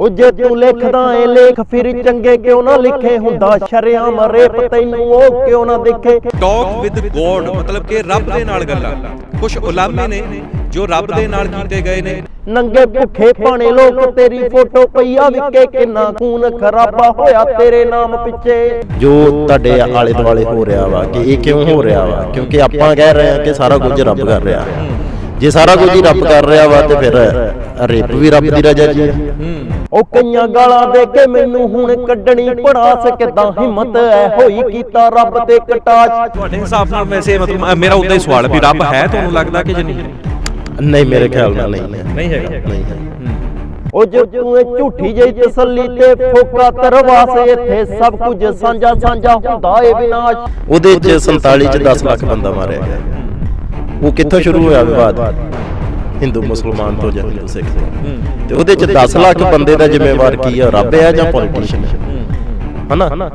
ਉਹ ਜੇ ਤੂੰ ਲਿਖਦਾ ਏ ਲੇਖ ਫਿਰ ਚੰਗੇ ਕਿਉਂ ਨਾ ਲਿਖੇ? ਹੁੰਦਾ ਸ਼ਰਿਆਮ ਰੇਪ ਤੈਨੂੰ ਉਹ ਕਿਉਂ ਨਾ ਦਿਖੇ? ਟਾਕ ਵਿਦ ਗੋਡ ਮਤਲਬ ਕਿ ਰੱਬ ਦੇ ਨਾਲ ਗੱਲਾਂ। ਕੁਝ ਉਲਾਮੇ ਨੇ ਜੋ ਰੱਬ ਦੇ ਨਾਲ ਕੀਤੇ ਗਏ ਨੇ। ਨੰਗੇ ਭੁੱਖੇ ਪਾਣੇ ਲੋਕ ਤੇਰੀ ਫੋਟੋ ਪਈਆ ਵਿਕੇ ਕਿੰਨਾ ਖੂਨ ਖਰਾਬਾ ਹੋਇਆ ਤੇਰੇ ਨਾਮ ਪਿੱਛੇ। ਜੋ ਤੁਹਾਡੇ ਆਲੇ ਦੁਆਲੇ ਹੋ ਰਿਹਾ ਵਾ ਕਿ ਇਹ ਕਿਉਂ ਹੋ ਰਿਹਾ ਵਾ? ਕਿਉਂਕਿ ਆਪਾਂ ਕਹਿ ਰਹੇ ਹਾਂ ਕਿ ਸਾਰਾ ਕੁਝ ਰੱਬ ਕਰ ਰਿਹਾ। ਜੇ ਸਾਰਾ ਕੁਝ ਹੀ ਰੱਬ ਕਰ ਰਿਹਾ ਵਾ ਤੇ ਫਿਰ ਰੇਪ ਵੀ ਰੱਬ ਦੀ ਰਜ਼ਾ ਜੀ ਹੈ। ਉਹ ਕਈਆਂ ਗਾਲਾਂ ਦੇ ਕੇ ਮੈਨੂੰ ਹੁਣ ਕੱਢਣੀ ਪੜਾਸ ਕਿਦਾਂ ਹਿੰਮਤ ਐ ਹੋਈ ਕੀਤਾ ਰੱਬ ਤੇ ਕਟਾਚ ਤੁਹਾਡੇ ਹਿਸਾਬ ਨਾਲ ਵੈਸੇ ਮਤਲਬ ਮੇਰਾ ਉਦਾਂ ਹੀ ਸਵਾਲ ਹੈ ਵੀ ਰੱਬ ਹੈ ਤੁਹਾਨੂੰ ਲੱਗਦਾ ਕਿ ਜਾਂ ਨਹੀਂ? ਨਹੀਂ ਮੇਰੇ ਖਿਆਲ ਨਾਲ ਨਹੀਂ ਹੈ। ਨਹੀਂ ਹੈਗਾ। ਨਹੀਂ ਹੈ। ਉਹ ਜੇ ਤੂੰ ਇਹ ਝੂਠੀ ਜਿਹੀ ਤਸੱਲੀ ਤੇ ਫੋਕਾ ਤਰਵਾਸ ਇੱਥੇ ਸਭ ਕੁਝ ਸਾਂਝਾ ਸਾਂਝਾ ਹੁੰਦਾ ਏ ਵਿਨਾਸ਼। ਉਹਦੇ ਚ 47 ਚ 10 ਲੱਖ ਬੰਦਾ ਮਾਰਿਆ ਗਿਆ। ਉਹ ਕਿੱਥੋਂ ਸ਼ੁਰੂ ਹੋਇਆ ਵਿਵਾਦ ਹਿੰਦੂ ਮੁਸਲਮਾਨ ਤੋਂ ਜਾਂ ਹਿੰਦੂ ਸਿੱਖ ਤੋਂ ਤੇ ਉਹਦੇ ਚ 10 ਲੱਖ ਬੰਦੇ ਦਾ ਜ਼ਿੰਮੇਵਾਰ ਕੀ ਹੈ ਰੱਬ ਹੈ ਜਾਂ ਪੋਲੀਟੀਸ਼ੀਅਨ ਹਨਾ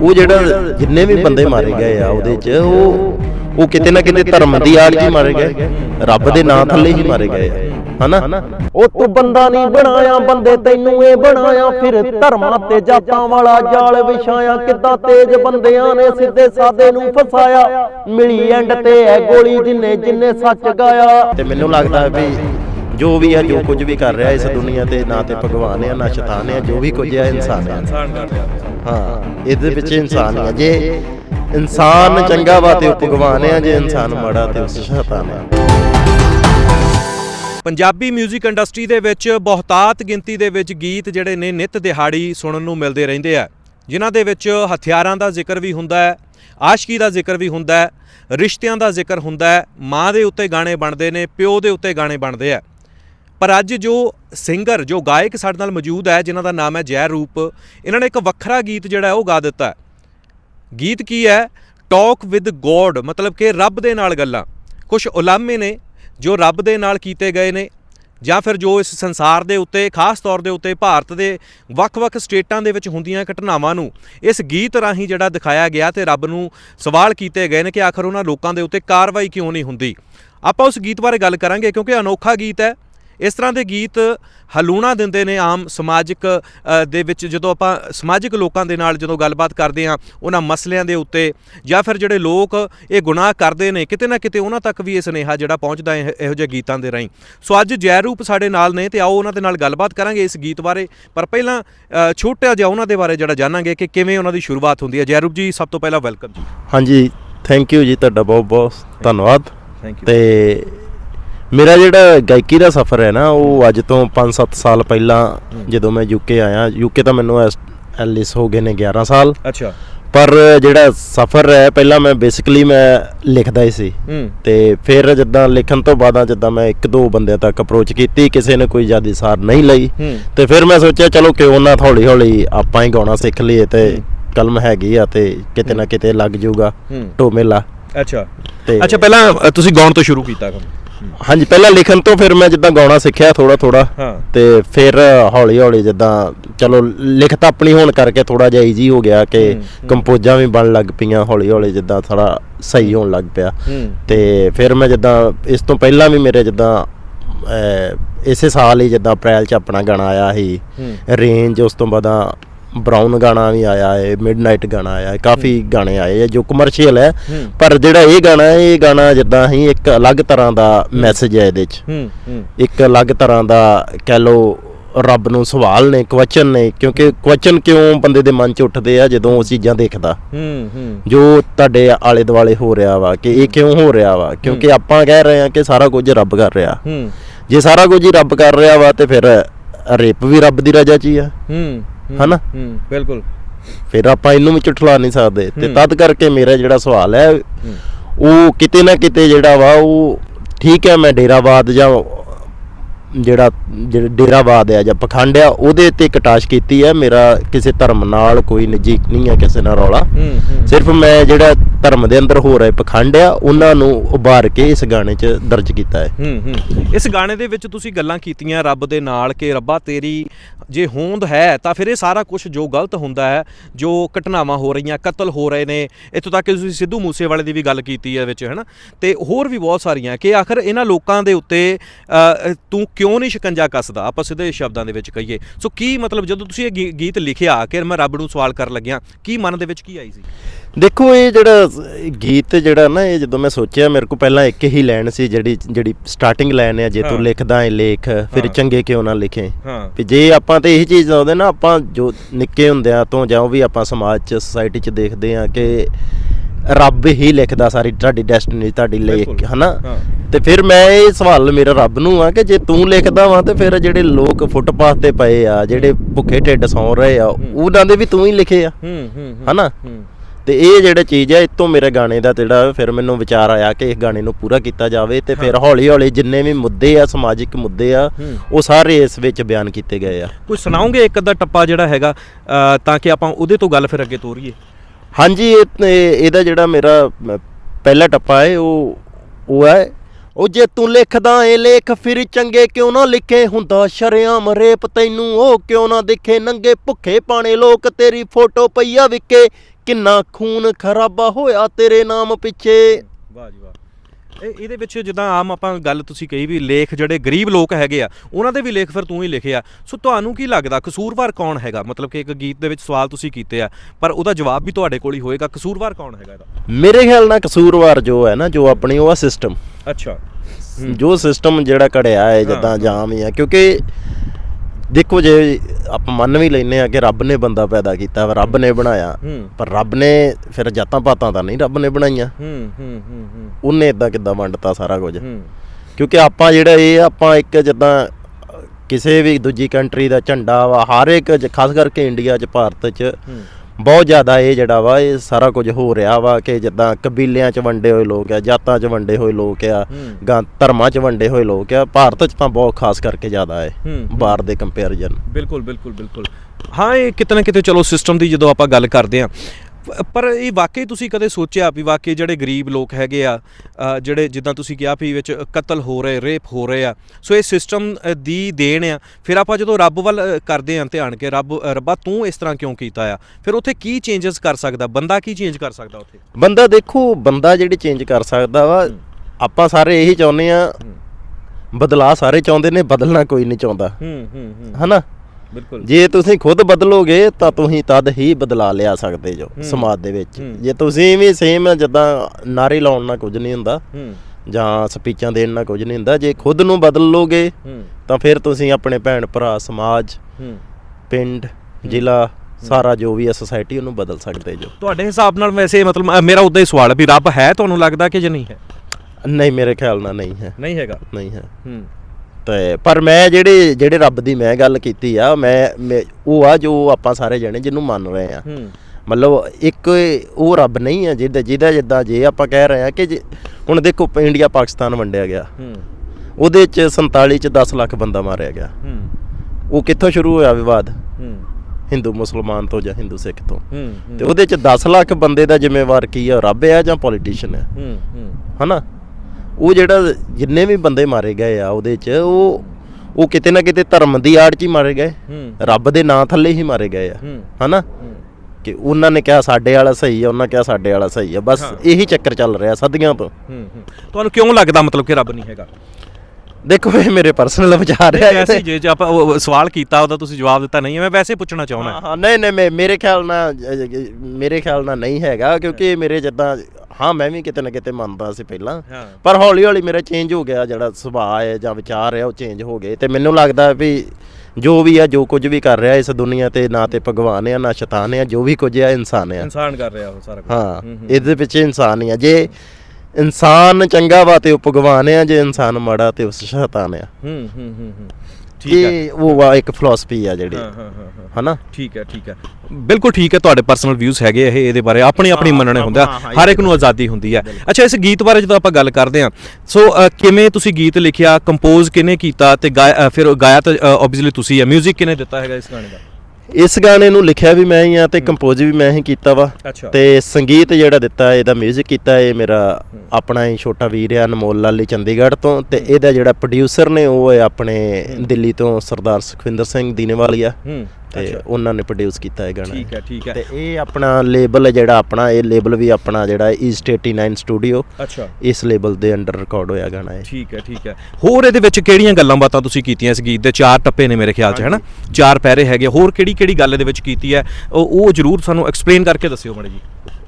ਉਹ ਜਿਹੜਾ ਜਿੰਨੇ ਵੀ ਬੰਦੇ ਮਾਰੇ ਗਏ ਆ ਉਹਦੇ ਚ ਉਹ ਉਹ ਕਿਤੇ ਨਾ ਕਿਤੇ ਧਰਮ ਦੀ ਆੜ 'ਚ ਹੀ ਮਾਰੇ ਗਏ। ਰੱਬ ਦੇ ਨਾਂ ਥੱਲੇ ਹੀ ਮਾਰੇ ਗਏ ਆ। ਹਨਾ? ਉਹ ਤੂੰ ਬੰਦਾ ਨਹੀਂ ਬਣਾਇਆ ਬੰਦੇ ਤੈਨੂੰ ਇਹ ਬਣਾਇਆ। ਫਿਰ ਧਰਮਾਂ ਤੇ ਜਾਤਾਂ ਵਾਲਾ ਜਾਲ ਵਿਛਾਇਆ। ਕਿੱਦਾਂ ਤੇਜ ਬੰਦਿਆਂ ਨੇ ਸਿੱਧੇ ਸਾਦੇ ਨੂੰ ਫਸਾਇਆ। ਮਿਲੀ ਐਂਡ ਤੇ ਐ ਗੋਲੀ ਜਿੰਨੇ ਜਿੰਨੇ ਸੱਚ ਗਾਇਆ। ਤੇ ਮੈਨੂੰ ਲੱਗਦਾ ਵੀ ਜੋ ਵੀ ਹੈ ਜੋ ਕੁਝ ਵੀ ਕਰ ਰਿਹਾ ਇਸ ਦੁਨੀਆ ਤੇ ਨਾ ਤੇ ਭਗਵਾਨ ਹੈ ਨਾ ਸ਼ੈਤਾਨ ਹੈ ਜੋ ਵੀ ਕੁਝ ਹੈ ਇਨਸਾਨ ਹੈ ਹਾਂ ਇਹਦੇ ਵਿੱਚ ਇਨਸਾਨ ਹੈ ਜੇ ਇਨਸਾਨ ਚੰਗਾ ਵਾ ਤੇ ਉਹ ਭਗਵਾਨ ਹੈ ਜੇ ਇਨਸਾਨ ਮਾੜਾ ਤੇ ਉਹ ਸ਼ੈਤਾਨ ਹੈ ਪੰਜਾਬੀ 뮤직 ਇੰਡਸਟਰੀ ਦੇ ਵਿੱਚ ਬਹੁਤਾਤ ਗਿਣਤੀ ਦੇ ਵਿੱਚ ਗੀਤ ਜਿਹੜੇ ਨੇ ਨਿਤ ਦਿਹਾੜੀ ਸੁਣਨ ਨੂੰ ਮਿਲਦੇ ਰਹਿੰਦੇ ਆ। ਜਿਨ੍ਹਾਂ ਦੇ ਵਿੱਚ ਹਥਿਆਰਾਂ ਦਾ ਜ਼ਿਕਰ ਵੀ ਹੁੰਦਾ ਹੈ ਆਸ਼ਕੀ ਦਾ ਜ਼ਿਕਰ ਵੀ ਹੁੰਦਾ ਹੈ ਰਿਸ਼ਤਿਆਂ ਦਾ ਜ਼ਿਕਰ ਹੁੰਦਾ ਹੈ ਮਾਂ ਦੇ ਉੱਤੇ ਗਾਣੇ ਬਣਦੇ ਨੇ ਪਿਓ ਦੇ ਉੱਤੇ ਗਾਣੇ ਬਣਦੇ ਆ। ਪਰ ਅੱਜ ਜੋ ਸਿੰਗਰ ਜੋ ਗਾਇਕ ਸਾਡੇ ਨਾਲ ਮੌਜੂਦ ਹੈ ਜਿਨ੍ਹਾਂ ਦਾ ਨਾਮ ਹੈ ਜੈ ਰੂਪ ਇਹਨਾਂ ਨੇ ਇੱਕ ਵੱਖਰਾ ਗੀਤ ਜਿਹੜਾ ਉਹ ਗਾ ਦਿੱਤਾ ਗੀਤ ਕੀ ਹੈ? ਟਾਕ ਵਿਦ ਗੋਡ ਮਤਲਬ ਕਿ ਰੱਬ ਦੇ ਨਾਲ ਗੱਲਾਂ। ਕੁਝ ਉਲਾਮੇ ਨੇ ਜੋ ਰੱਬ ਦੇ ਨਾਲ ਕੀਤੇ ਗਏ ਨੇ, ਜਾਂ ਫਿਰ ਜੋ ਇਸ ਸੰਸਾਰ ਦੇ ਉੱਤੇ, ਖਾਸ ਤੌਰ ਦੇ ਉੱਤੇ ਭਾਰਤ ਦੇ ਵੱਖ-ਵੱਖ ਸਟੇਟਾਂ ਦੇ ਵਿੱਚ ਹੁੰਦੀਆਂ ਘਟਨਾਵਾਂ ਨੂੰ ਇਸ ਗੀਤ ਰਾਹੀਂ ਜਿਹੜਾ ਦਿਖਾਇਆ ਗਿਆ ਤੇ ਰੱਬ ਨੂੰ ਸਵਾਲ ਕੀਤੇ ਗਏ ਨੇ ਕਿ ਆਖਰ ਉਹਨਾਂ ਲੋਕਾਂ ਦੇ ਉੱਤੇ ਕਾਰਵਾਈ ਕਿਉਂ ਨਹੀਂ ਹੁੰਦੀ। ਆਪਾਂ ਉਸ ਗੀਤ ਬਾਰੇ ਗੱਲ ਕਰਾਂਗੇ ਕਿਉਂਕਿ ਅਨੋਖਾ ਗੀਤ ਹੈ। ਇਸ ਤਰ੍ਹਾਂ ਦੇ ਗੀਤ ਹਲੂਣਾ ਦਿੰਦੇ ਨੇ ਆਮ ਸਮਾਜਿਕ ਦੇ ਵਿੱਚ ਜਦੋਂ ਆਪਾਂ ਸਮਾਜਿਕ ਲੋਕਾਂ ਦੇ ਨਾਲ ਜਦੋਂ ਗੱਲਬਾਤ ਕਰਦੇ ਹਾਂ ਉਹਨਾਂ ਮਸਲਿਆਂ ਦੇ ਉੱਤੇ ਜਾਂ ਫਿਰ ਜਿਹੜੇ ਲੋਕ ਇਹ ਗੁਨਾਹ ਕਰਦੇ ਨੇ ਕਿਤੇ ਨਾ ਕਿਤੇ ਉਹਨਾਂ ਤੱਕ ਵੀ ਇਹ ਸੁਨੇਹਾ ਜਿਹੜਾ ਪਹੁੰਚਦਾ ਹੈ ਇਹੋ ਜਿਹੇ ਗੀਤਾਂ ਦੇ ਰਾਹੀਂ। ਸੋ ਅੱਜ ਜੈ ਰੂਪ ਸਾਡੇ ਨਾਲ ਨੇ ਤੇ ਆਓ ਉਹਨਾਂ ਦੇ ਨਾਲ ਗੱਲਬਾਤ ਕਰਾਂਗੇ ਇਸ ਗੀਤ ਬਾਰੇ। ਪਰ ਪਹਿਲਾਂ ਛੋਟਾ ਜਿਹਾ ਉਹਨਾਂ ਦੇ ਬਾਰੇ ਜਿਹੜਾ ਜਾਣਾਂਗੇ ਕਿ ਕਿਵੇਂ ਉਹਨਾਂ ਦੀ ਸ਼ੁਰੂਆਤ ਹੁੰਦੀ ਹੈ। ਜੈ ਰੂਪ ਜੀ ਸਭ ਤੋਂ ਪਹਿਲਾਂ ਵੈਲਕਮ ਜੀ। ਹਾਂਜੀ ਥੈਂਕ ਯੂ ਜੀ ਤੁਹਾਡਾ ਬਹੁਤ ਬਹੁਤ ਧੰਨਵਾਦ ਥੈਂਕ ਤੇ ਮੇਰਾ ਜਿਹੜਾ ਗਾਇਕੀ ਦਾ ਸਫ਼ਰ ਹੈ ਨਾ ਉਹ ਅੱਜ ਤੋਂ 5-7 ਸਾਲ ਪਹਿਲਾਂ ਜਦੋਂ ਮੈਂ ਯੂਕੇ ਆਇਆ। ਯੂਕੇ ਤਾਂ ਮੈਨੂੰ ਐਲਿਸ ਹੋ ਗਏ ਨੇ 11 ਸਾਲ। ਅੱਛਾ। ਪਰ ਜਿਹੜਾ ਸਫ਼ਰ ਹੈ ਪਹਿਲਾਂ ਮੈਂ ਬੇਸਿਕਲੀ ਮੈਂ ਲਿਖਦਾ ਹੀ ਸੀ। ਤੇ ਫਿਰ ਜਿੱਦਾਂ ਲਿਖਣ ਤੋਂ ਬਾਅਦਾਂ ਜਿੱਦਾਂ ਮੈਂ ਇੱਕ ਦੋ ਬੰਦਿਆਂ ਤੱਕ ਅਪਰੋਚ ਕੀਤੀ ਕਿਸੇ ਨੇ ਕੋਈ ਜ਼ਿਆਦਾ ਸਾਰ ਨਹੀਂ ਲਈ। ਤੇ ਫਿਰ ਮੈਂ ਸੋਚਿਆ ਚਲੋ ਕਿਉਂ ਨਾ ਹੌਲੀ ਹੌਲੀ ਆਪਾਂ ਹੀ ਗਾਉਣਾ ਸਿੱਖ ਲਈਏ ਤੇ ਕਲਮ ਹੈਗੀ ਆ ਤੇ ਕਿਤੇ ਨਾ ਕਿਤੇ ਲੱਗ ਜਾਊਗਾ ਹੂੰ। ਢੋ ਮੇਲਾ ਅੱਛਾ ਅੱਛਾ ਪਹਿਲਾਂ ਤੁਸੀਂ ਗਾਉਣ ਤੋਂ ਸ਼ੁਰੂ ਕੀਤਾ ਕੰਮ। ਹਾਂਜੀ ਪਹਿਲਾਂ ਲਿਖਣ ਤੋਂ ਫਿਰ ਮੈਂ ਜਿੱਦਾਂ ਗਾਉਣਾ ਸਿੱਖਿਆ ਥੋੜਾ ਥੋੜਾ ਤੇ ਫਿਰ ਹੌਲੀ ਹੌਲੀ ਜਿੱਦਾਂ ਚਲੋ ਲਿਖਤ ਆਪਣੀ ਹੋਣ ਕਰਕੇ ਥੋੜਾ ਜਿਹਾ ਈਜ਼ੀ ਹੋ ਗਿਆ ਕਿ ਕੰਪੋਜ਼ਾਂ ਵੀ ਬਣ ਲੱਗ ਪਈਆਂ ਹੌਲੀ ਹੌਲੀ ਜਿੱਦਾਂ ਥੋੜਾ ਸਹੀ ਹੋਣ ਲੱਗ ਪਿਆ। ਤੇ ਫਿਰ ਮੈਂ ਜਿੱਦਾਂ ਇਸ ਤੋਂ ਪਹਿਲਾਂ ਵੀ ਮੇਰੇ ਜਿੱਦਾਂ ਇਸੇ ਸਾਲ ਹੀ ਜਿੱਦਾਂ ਅਪ੍ਰੈਲ ਚ ਆਪਣਾ ਗਾਣਾ ਆਇਆ ਸੀ। ਰੇਂਜ ਉਸ ਤੋਂ ਬਾਅਦ ਬ੍ਰਾਊਨ ਗਾਣਾ ਵੀ ਆਇਆ ਹੈ ਮਿਡਨਾਈਟ ਗਾਣਾ ਆਇਆ ਹੈ ਕਾਫੀ ਗਾਣੇ ਆਏ ਆ ਜੋ ਕਮਰਸ਼ੀਅਲ ਹੈ। ਪਰ ਜਿਹੜਾ ਇਹ ਗਾਣਾ ਹੈ ਇਹ ਗਾਣਾ ਜਿੱਦਾਂ ਹੀ ਇੱਕ ਅਲੱਗ ਤਰ੍ਹਾਂ ਦਾ ਮੈਸੇਜ ਹੈ ਇਹਦੇ ਚ। ਇੱਕ ਅਲੱਗ ਤਰ੍ਹਾਂ ਦਾ ਕਹਿ ਲੋ ਰੱਬ ਨੂੰ ਸਵਾਲ ਨੇ ਕੁਐਸਚਨ ਨੇ ਕਿਉਂਕਿ ਕੁਐਸਚਨ ਕਿਉਂ ਬੰਦੇ ਦੇ ਮਨ 'ਚ ਉੱਠਦੇ ਆ ਜਦੋਂ ਉਹ ਚੀਜ਼ਾਂ ਦੇਖਦਾ? ਜੋ ਤੁਹਾਡੇ ਆਲੇ ਦੁਆਲੇ ਹੋ ਰਿਹਾ ਵਾ ਕਿ ਇਹ ਕਿਉਂ ਹੋ ਰਿਹਾ ਵਾ? ਕਿਉਂਕਿ ਆਪਾਂ ਕਹਿ ਰਹੇ ਹਾਂ ਕਿ ਸਾਰਾ ਕੁਝ ਰੱਬ ਕਰ ਰਿਹਾ। ਜੇ ਸਾਰਾ ਕੁਝ ਹੀ ਰੱਬ ਕਰ ਰਿਹਾ ਵਾ ਤੇ ਫਿਰ ਰੇਪ ਵੀ ਰੱਬ ਦੀ ਰਜ਼ਾ 'ਚ ਹੀ ਆ। ਹੂੰ। ਹਨਾ? ਹੂੰ ਬਿਲਕੁਲ ਫਿਰ ਆਪਾਂ ਇਹਨੂੰ ਵੀ ਝੁਠਲਾ ਨਹੀਂ ਸਕਦੇ ਤੇ। ਤਦ ਕਰਕੇ ਮੇਰਾ ਜਿਹੜਾ ਸਵਾਲ ਹੈ ਉਹ ਕਿਤੇ ਨਾ ਕਿਤੇ ਜਿਹੜਾ ਵਾ ਉਹ ਠੀਕ ਹੈ ਮੈਂ ਡੇਰਾਵਾਦ ਜਾਂ ਜਿਹੜਾ ਜਿਹੜਾ ਡੇਰਾਵਾਦ ਹੈ ਜਾਂ ਪਖੰਡ ਆ ਉਹਦੇ ਤੇ ਕਟਾਸ਼ ਕੀਤੀ ਹੈ। ਮੇਰਾ ਕਿਸੇ ਧਰਮ ਨਾਲ ਕੋਈ ਨਿੱਜੀ ਨਹੀਂ ਹੈ ਕਿਸੇ ਨਾਲ ਰੌਲਾ। ਸਿਰਫ ਮੈਂ ਜਿਹੜਾ ਧਰਮ ਦੇ ਅੰਦਰ ਹੋ ਰਹੇ ਪਖੰਡ ਆ ਉਹਨਾਂ ਨੂੰ ਉਭਾਰ ਕੇ ਇਸ ਗਾਣੇ 'ਚ ਦਰਜ ਕੀਤਾ ਹੈ। ਹੂੰ ਹੂੰ। ਇਸ ਗਾਣੇ ਦੇ ਵਿੱਚ ਤੁਸੀਂ ਗੱਲਾਂ ਕੀਤੀਆਂ ਰੱਬ ਦੇ ਨਾਲ ਕਿ ਰੱਬਾ ਤੇਰੀ ਜੇ ਹੋਂਦ ਹੈ ਤਾਂ ਫਿਰ ਇਹ ਸਾਰਾ ਕੁਝ ਜੋ ਗਲਤ ਹੁੰਦਾ ਹੈ ਜੋ ਘਟਨਾਵਾਂ ਹੋ ਰਹੀਆਂ ਕਤਲ ਹੋ ਰਹੇ ਨੇ ਇੱਥੋਂ ਤੱਕ ਕਿ ਤੁਸੀਂ ਸਿੱਧੂ ਮੂਸੇਵਾਲੇ ਦੀ ਵੀ ਗੱਲ ਕੀਤੀ ਹੈ ਵਿੱਚ ਹੈਨਾ? ਤੇ ਹੋਰ ਵੀ ਬਹੁਤ ਸਾਰੀਆਂ ਕਿ ਆਖਰ ਇਹਨਾਂ ਲੋਕਾਂ ਦੇ ਉੱਤੇ ਤੂੰ ਕਿਉਂ ਨਹੀਂ ਸ਼ਿਕੰਜਾ ਕੱਸਦਾ? ਆਪਾਂ ਸਿੱਧੇ ਸ਼ਬਦਾਂ ਦੇ ਵਿੱਚ ਕਹੀਏ। ਸੋ ਕੀ ਮਤਲਬ ਜਦੋਂ ਤੁਸੀਂ ਇਹ ਗੀਤ ਲਿਖਿਆ ਕਿ ਮੈਂ ਰੱਬ ਨੂੰ ਸਵਾਲ ਕਰਨ ਲੱਗਿਆ ਕੀ ਮਨ ਦੇ ਵਿੱਚ ਕੀ ਆਈ ਸੀ? ਦੇਖੋ ਇਹ ਜਿਹੜਾ ਗੀਤ ਜਿਹੜਾ ਨਾ ਇਹ ਜਦੋਂ ਮੈਂ ਸੋਚਿਆ ਮੇਰੇ ਕੋਲ ਪਹਿਲਾਂ ਇੱਕ ਹੀ ਲਾਈਨ ਸੀ ਜਿਹੜੀ ਜਿਹੜੀ ਸਟਾਰਟਿੰਗ ਲਾਈਨ ਹੈ ਜੇ। ਤੂੰ ਲਿਖਦਾ ਹੈ ਲੇਖ ਫਿਰ। ਚੰਗੇ ਕਿਉਂ ਨਾ ਲਿਖੇ? ਵੀ ਜੇ ਆਪਾਂ ਤੇ ਇਹੀ ਚੀਜ਼ ਚਾਹੁੰਦੇ ਨਾ ਆਪਾਂ ਜੋ ਨਿੱਕੇ ਹੁੰਦਿਆਂ ਤੋਂ ਜਾਂ ਉਹ ਵੀ ਆਪਾਂ ਸਮਾਜ 'ਚ ਸੋਸਾਇਟੀ 'ਚ ਦੇਖਦੇ ਆ ਕਿ ਰੱਬ ਹੀ ਲਿਖਦਾ ਸਾਰੀ ਤੁਹਾਡੀ ਡੈਸਟੀਨੀ ਤੁਹਾਡੀ ਲੇਖ। ਹਨਾ। ਤੇ ਫਿਰ ਮੈਂ ਇਹ ਸਵਾਲ ਮੇਰਾ ਰੱਬ ਨੂੰ ਆ ਕਿ ਜੇ ਤੂੰ ਲਿਖਦਾ ਵਾ ਤੇ ਫਿਰ ਜਿਹੜੇ ਲੋਕ ਫੁੱਟਪਾਥ ਤੇ ਪਏ ਆ ਜਿਹੜੇ ਭੁੱਖੇ ਢਿੱਡ ਸੌਂ ਰਹੇ ਆ ਉਹਨਾਂ ਦੇ ਵੀ ਤੂੰ ਹੀ ਲਿਖੇ ਆ ਹੂੰ ਹੂੰ ਹਨਾ? ਤੇ ਇਹ ਜਿਹੜੇ ਚੀਜ਼ ਆ ਇਤੋਂ ਮੇਰੇ ਗਾਣੇ ਦਾ ਜਿਹੜਾ ਫਿਰ ਮੈਨੂੰ ਵਿਚਾਰ ਆਇਆ ਕਿ ਇਸ ਗਾਣੇ ਨੂੰ ਪੂਰਾ ਕੀਤਾ ਜਾਵੇ ਤੇ ਫਿਰ ਹੌਲੀ ਹੌਲੀ ਜਿੰਨੇ ਵੀ ਮੁੱਦੇ ਆ ਸਮਾਜਿਕ ਮੁੱਦੇ ਆ। ਉਹ ਸਾਰੇ ਇਸ ਵਿੱਚ ਬਿਆਨ ਕੀਤੇ ਗਏ ਆ ਕੋਈ ਸੁਣਾਓਗੇ ਇੱਕ ਅੱਧਾ ਟੱਪਾ ਜਿਹੜਾ ਹੈਗਾ ਤਾਂ ਕਿ ਆਪਾਂ ਉਹਦੇ ਤੋਂ ਗੱਲ ਫਿਰ ਅੱਗੇ ਤੋਰੀਏ ਹਾਂਜੀ, ਇਹ- ਇਹਦਾ ਜਿਹੜਾ ਮੇਰਾ ਪਹਿਲਾ ਟੱਪਾ ਹੈ, ਉਹ ਉਹ ਹੈ। ਉਹ ਜੇ ਤੂੰ ਲਿਖਦਾ ਏ, ਲੇਖ ਫਿਰ ਚੰਗੇ ਕਿਉਂ ਨਾ ਲਿਖੇ? ਹੁੰਦਾ ਸ਼ਰਿਆਮ ਰੇਪ ਤੈਨੂੰ, ਉਹ ਕਿਉਂ ਨਾ ਦਿਖੇ? ਨੰਗੇ ਭੁੱਖੇ ਪਾਣੇ ਲੋਕ ਤੇਰੀ ਫੋਟੋ ਪਈਆ ਵਿਕੇ। ਕਿੰਨਾ ਖੂਨ ਖਰਾਬਾ ਹੋਇਆ ਤੇਰੇ ਨਾਮ ਪਿੱਛੇ। ਵਾਹ ਜੀ ਵਾਹ। ਇਹ ਇਹਦੇ ਵਿੱਚ ਜਿੱਦਾਂ ਆਮ ਆਪਾਂ ਗੱਲ ਤੁਸੀਂ ਕਹੀ ਵੀ ਲੇਖ ਜਿਹੜੇ ਗਰੀਬ ਲੋਕ ਹੈਗੇ ਆ ਉਹਨਾਂ ਦੇ ਵੀ ਲੇਖ ਫਿਰ ਤੂੰ ਹੀ ਲਿਖਿਆ ਸੋ ਤੁਹਾਨੂੰ ਕੀ ਲੱਗਦਾ ਕਸੂਰਵਾਰ ਕੌਣ ਹੈਗਾ? ਮਤਲਬ ਕਿ ਇੱਕ ਗੀਤ ਦੇ ਵਿੱਚ ਸਵਾਲ ਤੁਸੀਂ ਕੀਤੇ ਆ ਪਰ ਉਹਦਾ ਜਵਾਬ ਵੀ ਤੁਹਾਡੇ ਕੋਲ ਹੀ ਹੋਏਗਾ। ਕਸੂਰਵਾਰ ਕੌਣ ਹੈਗਾ ਇਹਦਾ? ਮੇਰੇ ਖਿਆਲ ਨਾਲ ਕਸੂਰਵਾਰ ਜੋ ਹੈ ਨਾ ਜੋ ਆਪਣੀ ਉਹ ਆ ਸਿਸਟਮ ਅੱਛਾ। ਜੋ ਸਿਸਟਮ ਜਿਹੜਾ ਘੜਿਆ ਹੈ ਜਿੱਦਾਂ। ਜਾਮ ਹੀ ਆ ਕਿਉਂਕਿ ਦੇਖੋ ਜੇ ਆਪਾਂ ਮੰਨ ਵੀ ਲੈਨੇ ਆ ਕਿ ਰੱਬ ਨੇ ਬੰਦਾ ਪੈਦਾ ਕੀਤਾ ਰੱਬ ਨੇ ਬਣਾਇਆ ਪਰ ਰੱਬ ਨੇ ਫਿਰ ਜਾਤਾਂ ਪਾਤਾਂ ਤਾਂ ਨਹੀਂ ਰੱਬ ਨੇ ਬਣਾਈਆਂ। ਹੂੰ ਹੂੰ ਹੂੰ ਉਹਨੇ ਇਦਾਂ ਕਿੱਦਾਂ ਵੰਡਤਾ ਸਾਰਾ ਕੁਝ? ਕਿਉਂਕਿ ਆਪਾਂ ਜਿਹੜਾ ਇਹ ਆਪਾਂ ਇੱਕ ਜਿੱਦਾਂ ਕਿਸੇ ਵੀ ਦੂਜੀ ਕੰਟਰੀ ਦਾ ਝੰਡਾ ਵਾ ਹਰ ਇੱਕ ਖਾਸ ਕਰਕੇ ਇੰਡੀਆ 'ਚ ਭਾਰਤ 'ਚ ਬਹੁਤ ਜ਼ਿਆਦਾ ਇਹ ਜਿਹੜਾ ਵਾ ਇਹ ਸਾਰਾ ਕੁਝ ਹੋ ਰਿਹਾ ਵਾ ਕਿ ਜਿੱਦਾਂ ਕਬੀਲਿਆਂ 'ਚ ਵੰਡੇ ਹੋਏ ਲੋਕ ਆ ਜਾਤਾਂ 'ਚ ਵੰਡੇ ਹੋਏ ਲੋਕ ਆ। ਗਾਂ ਧਰਮਾਂ 'ਚ ਵੰਡੇ ਹੋਏ ਲੋਕ ਆ ਭਾਰਤ 'ਚ ਤਾਂ ਬਹੁਤ ਖਾਸ ਕਰਕੇ ਜ਼ਿਆਦਾ ਹੈ। ਬਾਹਰ ਦੇ ਕੰਪੈਰੀਜ਼ਨ ਬਿਲਕੁਲ ਬਿਲਕੁਲ ਬਿਲਕੁਲ ਹਾਂ ਇਹ ਕਿਤੇ ਨਾ ਕਿਤੇ ਚਲੋ ਸਿਸਟਮ ਦੀ ਜਦੋਂ ਆਪਾਂ ਗੱਲ ਕਰਦੇ ਆ ਪਰ ਇਹ ਵਾਕਈ ਤੁਸੀਂ ਕਦੇ ਸੋਚਿਆ ਵੀ ਵਾਕਈ ਜਿਹੜੇ ਗਰੀਬ ਲੋਕ ਹੈਗੇ ਆ ਜਿਹੜੇ ਜਿੱਦਾਂ ਤੁਸੀਂ ਕਿਹਾ ਵੀ ਵਿੱਚ ਕਤਲ ਹੋ ਰਹੇ ਰੇਪ ਹੋ ਰਹੇ ਆ ਸੋ ਇਹ ਸਿਸਟਮ ਦੀ ਦੇਣ ਆ। ਫਿਰ ਆਪਾਂ ਜਦੋਂ ਰੱਬ ਵੱਲ ਕਰਦੇ ਆ ਧਿਆਨ ਕੇ ਰੱਬ ਰੱਬਾ ਤੂੰ ਇਸ ਤਰ੍ਹਾਂ ਕਿਉਂ ਕੀਤਾ ਆ? ਫਿਰ ਉੱਥੇ ਕੀ ਚੇਂਜਸ ਕਰ ਸਕਦਾ? ਬੰਦਾ ਕੀ ਚੇਂਜ ਕਰ ਸਕਦਾ ਉੱਥੇ? ਬੰਦਾ ਦੇਖੋ ਬੰਦਾ ਜਿਹੜੀ ਚੇਂਜ ਕਰ ਸਕਦਾ ਵਾ ਆਪਾਂ ਸਾਰੇ ਇਹੀ ਚਾਹੁੰਦੇ ਆ ਬਦਲਾਅ ਸਾਰੇ ਚਾਹੁੰਦੇ ਨੇ ਬਦਲਣਾ ਕੋਈ ਨਹੀਂ ਚਾਹੁੰਦਾ। ਹੂੰ ਹੂੰ ਹੂੰ। ਹਨਾ? ਜੇ ਤੁਸੀਂ ਖੁਦ ਬਦਲੋਗੇ ਤਾਂ ਤੁਸੀਂ ਤਦ ਹੀ ਬਦਲਾ ਲਿਆ ਸਕਦੇ ਜੋ ਸਮਾਜ ਦੇ ਵਿੱਚ। ਜੇ ਤੁਸੀਂ ਵੀ ਸੇਮ ਜਿੱਦਾਂ ਨਾਰੇ ਲਾਉਣ ਨਾਲ ਕੁਝ ਨਹੀਂ ਹੁੰਦਾ ਜਾਂ ਸਪੀਚਾਂ ਦੇਣ ਨਾਲ ਕੁਝ ਨਹੀਂ ਹੁੰਦਾ ਜੇ ਖੁਦ ਨੂੰ ਬਦਲ ਲੋਗੇ ਤਾਂ ਫਿਰ ਤੁਸੀਂ ਆਪਣੇ ਭੈਣ ਭਰਾ ਸਮਾਜ ਪਿੰਡ ਜ਼ਿਲ੍ਹਾ ਸਾਰਾ ਜੋ ਵੀ ਹੈ ਸੋਸਾਇਟੀ ਉਹਨੂੰ ਬਦਲ ਸਕਦੇ ਜੋ। ਤੁਹਾਡੇ ਹਿਸਾਬ ਨਾਲ ਵੈਸੇ ਮਤਲਬ ਮੇਰਾ ਉਦਾਂ ਹੀ ਸਵਾਲ ਹੈ ਵੀ ਰੱਬ ਹੈ ਤੁਹਾਨੂੰ ਲੱਗਦਾ ਕਿ ਜਾਂ ਨਹੀਂ ਹੈ? ਨਹੀਂ ਮੇਰੇ ਖਿਆਲ ਨਾਲ ਨਹੀਂ ਹੈ। ਨਹੀਂ ਹੈਗਾ। ਨਹੀਂ ਹੈ। ਹੂੰ। ਤੇ ਪਰ ਮੈਂ ਜਿਹੜੇ ਜਿਹੜੇ ਰੱਬ ਦੀ ਮੈਂ ਗੱਲ ਕੀਤੀ ਆ ਮੈਂ ਉਹ ਆ ਜੋ ਆਪਾਂ ਸਾਰੇ ਜਣੇ ਜਿਹਨੂੰ ਮੰਨ ਰਹੇ ਆ। ਮਤਲਬ ਇੱਕ ਉਹ ਰੱਬ ਨਹੀਂ ਹੈ ਜਿਹਦਾ ਜਿਹਦਾ ਜਿੱਦਾਂ ਜੇ ਆਪਾਂ ਕਹਿ ਰਹੇ ਆ ਕਿ ਹੁਣ ਦੇਖੋ ਇੰਡੀਆ ਪਾਕਿਸਤਾਨ ਵੰਡਿਆ ਗਿਆ। ਉਹਦੇ ਚ 47 ਚ 10 ਲੱਖ ਬੰਦਾ ਮਾਰਿਆ ਗਿਆ। ਉਹ ਕਿੱਥੋਂ ਸ਼ੁਰੂ ਹੋਇਆ ਵਿਵਾਦ? ਹਿੰਦੂ ਮੁਸਲਮਾਨ ਤੋਂ ਜਾਂ ਹਿੰਦੂ ਸਿੱਖ ਤੋਂ। ਤੇ ਉਹਦੇ ਚ 10 ਲੱਖ ਬੰਦੇ ਦਾ ਜ਼ਿੰਮੇਵਾਰ ਕੀ ਆ? ਰੱਬ ਆ ਜਾਂ ਪੋਲੀਟੀਸ਼ੀਅਨ ਹੂੰ। ਹਨਾ? ਉਹ ਜਿਹੜਾ ਜਿੰਨੇ ਵੀ ਬੰਦੇ ਮਾਰੇ ਗਏ ਆ ਉਹਦੇ ਚ ਉਹ ਉਹ ਕਿਤੇ ਨਾ ਕਿਤੇ ਧਰਮ ਦੀ ਆੜ ਚ ਹੀ ਮਾਰੇ ਗਏ। ਰੱਬ ਦੇ ਨਾਂ ਥੱਲੇ ਹੀ ਮਾਰੇ ਗਏ ਆ। ਹਨਾ? ਕਿ ਉਹਨਾਂ ਨੇ ਕਿਹਾ ਸਾਡੇ ਵਾਲਾ ਸਹੀ ਆ ਉਹਨਾਂ ਕਿਹਾ ਸਾਡੇ ਵਾਲਾ ਸਹੀ ਆ। ਬਸ। ਇਹੀ ਚੱਕਰ ਚੱਲ ਰਿਹਾ ਸਦੀਆਂ ਤੋਂ। ਤੁਹਾਨੂੰ ਕਿਉਂ ਲੱਗਦਾ ਮਤਲਬ ਕਿ ਰੱਬ ਨਹੀਂ ਹੈਗਾ? ਦੇਖੋ ਇਹ ਮੇਰੇ ਪਰਸਨਲ ਵਿਚਾਰ ਹੈ। ਵੈਸੇ ਜੇ ਜੇ ਆਪਾਂ ਸਵਾਲ ਕੀਤਾ ਉਹਦਾ ਤੁਸੀਂ ਜਵਾਬ ਦਿੱਤਾ ਨਹੀਂ ਮੈਂ ਵੈਸੇ ਪੁੱਛਣਾ ਚਾਹੁੰਦਾ। ਹਾਂ ਨਹੀਂ ਨਹੀਂ ਮੇਰੇ ਖਿਆਲ ਨਾਲ ਮੇਰੇ ਖਿਆਲ ਨਾਲ ਨਹੀਂ ਹੈਗਾ ਕਿਉਂਕਿ ਮੇਰੇ ਜਿੱਦਾਂ ਹਾਂ ਮੈਂ ਵੀ ਕਿਤੇ ਨਾ ਕਿਤੇ ਮੰਨਦਾ ਸੀ ਪਹਿਲਾਂ। ਹਾਂ। ਪਰ ਹੌਲੀ ਹੌਲੀ ਮੇਰਾ ਚੇਂਜ ਹੋ ਗਿਆ ਜਿਹੜਾ ਸੁਭਾਅ ਹੈ ਜਾਂ ਵਿਚਾਰ ਹੈ ਉਹ ਚੇਂਜ ਹੋ ਗਏ। ਤੇ ਮੈਨੂੰ ਲੱਗਦਾ ਵੀ ਜੋ ਵੀ ਆ ਜੋ ਕੁਝ ਵੀ ਕਰ ਰਿਹਾ ਇਸ ਦੁਨੀਆ ਤੇ ਨਾ ਤੇ ਭਗਵਾਨ ਹੈ ਨਾ ਸ਼ੈਤਾਨ ਹੈ ਜੋ ਵੀ ਕੁਝ ਹੈ ਇਨਸਾਨ ਹੈ ਇਨਸਾਨ ਕਰ ਰਿਹਾ ਉਹ ਸਾਰਾ ਕੁਝ। ਹਾਂ। ਇਹਦੇ ਵਿੱਚ ਇਨਸਾਨ ਹੀ ਆ। ਜੇ ਇਨਸਾਨ ਚੰਗਾ ਵਾ ਤੇ ਉਹ ਭਗਵਾਨ ਹੈ ਜੇ ਇਨਸਾਨ ਮਾੜਾ ਤੇ ਉਹ ਸ਼ੈਤਾਨ ਆ। ਹੂੰ ਹੂੰ ਹੂੰ ਹੂੰ। ਠੀਕ ਹੈ। ਇਹ ਉਹ ਵਾ ਇੱਕ ਫਿਲਾਸਫੀ ਆ ਜਿਹੜੀ। ਹਾਂ ਹਾਂ ਹਾਂ ਹਾਂ। ਹਨਾ? ਠੀਕ ਹੈ ਠੀਕ ਹੈ। ਬਿਲਕੁਲ ਠੀਕ ਹੈ ਤੁਹਾਡੇ ਪਰਸਨਲ ਵਿਊਜ਼ ਹੈਗੇ ਇਹ ਇਹਦੇ ਬਾਰੇ। ਆਪਣੀ ਆਪਣੀ ਹਾਂ, ਮੰਨਣੇ ਹਾਂ, ਹੁੰਦੇ ਆ। ਹਾਂ, ਹਾਂ, ਹਰ ਇੱਕ ਨੂੰ ਆਜ਼ਾਦੀ ਹੁੰਦੀ ਹੈ। ਅੱਛਾ ਇਸ ਗੀਤ ਬਾਰੇ ਜਦੋਂ ਆਪਾਂ ਗੱਲ ਕਰਦੇ ਹਾਂ ਸੋ ਅ, ਕਿਵੇਂ ਤੁਸੀਂ ਗੀਤ ਲਿਖਿਆ ਕੰਪੋਜ਼ ਕਿਨੇ ਕੀਤਾ ਤੇ ਗਾਇਆ- ਅ, ਫਿਰ ਗਾਇਆ ਤਾਂ ਆਬਵੀਅਸਲੀ ਤੁਸੀਂ ਹੈ 뮤직 ਕਿਨੇ ਦਿੱਤਾ ਹੈਗਾ ਇਸ ਗਾਣੇ ਦਾ? ਇਸ ਗਾਣੇ ਨੂੰ ਲਿਖਿਆ ਵੀ ਮੈਂ ਹੀ ਆ ਤੇ ਕੰਪੋਜ਼ ਵੀ ਮੈਂ ਹੀ ਕੀਤਾ ਵਾ। ਅੱਛਾ। ਤੇ ਸੰਗੀਤ ਜਿਹੜਾ ਦਿੱਤਾ ਇਹਦਾ 뮤직 ਕੀਤਾ ਇਹ ਮੇਰਾ ਆਪਣਾ ਹੀ ਛੋਟਾ ਵੀਰ ਆ ਅਨਮੋਲ ਲਾਲੀ ਚੰਡੀਗੜ੍ਹ ਤੋਂ। ਤੇ ਇਹਦਾ ਜਿਹੜਾ ਪ੍ਰੋਡਿਊਸਰ ਨੇ ਉਹ ਹੈ ਆਪਣੇ ਦਿੱਲੀ ਤੋਂ ਸਰਦਾਰ ਸੁਖਵਿੰਦਰ ਸਿੰਘ ਦੀਨੇਵਾਲੀਆ। ਹੂੰ। ਤੇ। ਉਹਨਾਂ ਨੇ ਪ੍ਰੋਡਿਊਸ ਕੀਤਾ ਇਹ ਗਾਣਾ। ਠੀਕ ਹੈ ਠੀਕ ਹੈ। ਤੇ ਇਹ ਆਪਣਾ ਲੇਬਲ ਹੈ ਜਿਹੜਾ ਆਪਣਾ ਇਹ ਲੇਬਲ ਵੀ ਆਪਣਾ ਜਿਹੜਾ ਈਸਟ 89 ਸਟੂਡੀਓ ਅੱਛਾ। ਇਸ ਲੇਬਲ ਦੇ ਅੰਡਰ ਰਿਕਾਰਡ ਹੋਇਆ ਗਾਣਾ ਇਹ। ਠੀਕ ਹੈ ਠੀਕ ਹੈ। ਹੋਰ ਇਹਦੇ ਵਿੱਚ ਕਿਹੜੀਆਂ ਗੱਲਾਂ ਬਾਤਾਂ ਤੁਸੀਂ ਕੀਤੀਆਂ ਇਸ ਗੀਤ ਦੇ? ਚਾਰ ਟੱਪੇ ਨੇ ਮੇਰੇ ਖਿਆਲ 'ਚ ਹੈਨਾ? ਚਾਰ ਪੈਰੇ ਹੈਗੇ। ਹੋਰ ਕਿਹੜੀ ਕਿਹੜੀ ਗੱਲ ਇਹਦੇ ਵਿੱਚ ਕੀਤੀ ਹੈ? ਉਹ ਉਹ ਜਰੂਰ ਸਾਨੂੰ ਐਕਸਪਲੇਨ ਕਰਕੇ ਦੱਸਿਓ ਮਾੜੀ ਜੀ।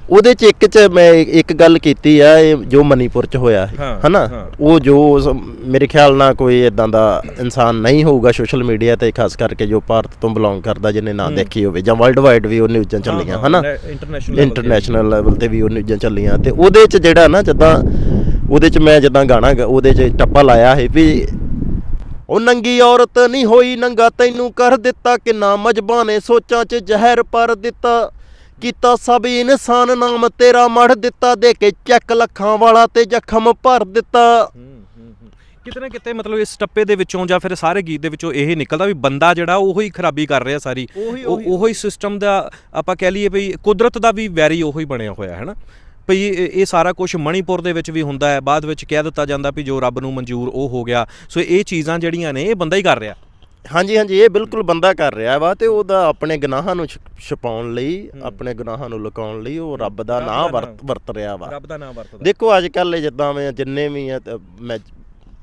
ਉਹਦੇ ਚ ਇੱਕ ਚ ਮੈਂ ਇੱਕ ਗੱਲ ਕੀਤੀ ਆ ਇਹ ਜੋ ਮਨੀਪੁਰ ਚ ਹੋਇਆ ਹਨਾ। ਉਹ ਜੋ ਮੇਰੇ ਖਿਆਲ ਨਾਲ ਕੋਈ ਇਦਾਂ ਦਾ ਇਨਸਾਨ ਨਹੀਂ ਹੋਊਗਾ ਸੋਸ਼ਲ ਮੀਡੀਆ ਤੇ ਖਾਸ ਕਰਕੇ ਜੋ ਭਾਰਤ ਤੋਂ ਬਿਲੋਂਗ ਕਰਦਾ ਜਿਹਨੇ ਨਾ ਦੇਖੀ ਹੋਵੇ ਜਾਂ ਵਰਲਡ ਵਾਈਡ ਵੀ ਉਹ ਨਿਊਜ਼ਾਂ ਚੱਲੀਆਂ ਹਨਾ? ਇੰਟਰਨੈਸ਼ਨਲ ਲੈਵਲ ਤੇ ਵੀ। ਉਹ ਨਿਊਜ਼ਾਂ ਚੱਲੀਆਂ ਤੇ ਉਹਦੇ ਚ ਜਿਹੜਾ ਨਾ ਜਦਾਂ ਉਹਦੇ ਚ ਮੈਂ ਜਦਾਂ ਗਾਣਾ ਉਹਦੇ ਚ ਟੱਪਾ ਲਾਇਆ ਹੈ ਵੀ ਉਹ ਨੰਗੀ ਔਰਤ ਨਹੀਂ ਹੋਈ ਨੰਗਾ ਤੈਨੂੰ ਕਰ ਦਿੱਤਾ ਕਿੰਨਾ ਮਜਬਾਂ ਨੇ ਸੋਚਾਂ 'ਚ ਜ਼ਹਿਰ ਪਰ ਦਿੱਤਾ ਕੀਤਾ ਸਭ ਇਨਸਾਨ ਨਾਮ ਤੇਰਾ ਮੜ ਦਿੱਤਾ ਦੇ ਕੇ ਚੱਕ ਲੱਖਾਂ ਵਾਲਾ ਤੇ ਜ਼ਖਮ ਭਰ ਦਿੱਤਾ। ਕਿਤੇ ਨਾ ਕਿਤੇ ਮਤਲਬ ਇਸ ਟੱਪੇ ਦੇ ਵਿੱਚੋਂ ਜਾਂ ਫਿਰ ਸਾਰੇ ਗੀਤ ਦੇ ਵਿੱਚੋਂ ਇਹ ਨਿਕਲਦਾ ਵੀ ਬੰਦਾ ਜਿਹੜਾ ਉਹੋ ਹੀ ਖਰਾਬੀ ਕਰ ਰਿਹਾ ਸਾਰੀ। ਉਹੀ- ਹੀ ਸਿਸਟਮ ਦਾ ਆਪਾਂ ਕਹਿ ਲਈਏ ਵੀ ਕੁਦਰਤ ਦਾ ਵੀ ਵੈਰੀ ਉਹੋ ਹੀ ਬਣਿਆ ਹੋਇਆ ਹੈ ਨਾ ਭਈ ਇਹ ਸਾਰਾ ਕੁਝ ਮਣੀਪੁਰ ਦੇ ਵਿੱਚ ਵੀ ਹੁੰਦਾ ਹੈ ਬਾਅਦ ਵਿੱਚ ਕਹਿ ਦਿੱਤਾ ਜਾਂਦਾ ਵੀ ਜੋ ਰੱਬ ਨੂੰ ਮਨਜ਼ੂਰ ਉਹ ਹੋ ਗਿਆ। ਸੋ ਇਹ ਚੀਜ਼ਾਂ ਜਿਹੜੀਆਂ ਨੇ ਇਹ ਬੰਦਾ ਹੀ ਕਰ ਰਿਹਾ। ਹਾਂਜੀ ਹਾਂਜੀ ਇਹ ਬਿਲਕੁਲ ਬੰਦਾ ਕਰ ਰਿਹਾ ਵਾ ਤੇ ਉਹਦਾ ਆਪਣੇ ਗੁਨਾਹਾਂ ਨੂੰ ਛ- ਛੁਪਾਉਣ ਲਈ ਆਪਣੇ ਗੁਨਾਹਾਂ ਨੂੰ ਲੁਕਾਉਣ ਲਈ ਉਹ ਰੱਬ ਦਾ ਨਾਮ ਵਰਤ। ਵਰਤ ਰਿਹਾ ਵਾ। ਰੱਬ ਦਾ ਨਾਮ ਵਰਤਦਾ। ਦੇਖੋ ਅੱਜ ਕੱਲ ਜਿੱਦਾਂ ਮੈਂ ਜਿੰਨੇ ਵੀ ਆ ਤੇ ਮੈਂ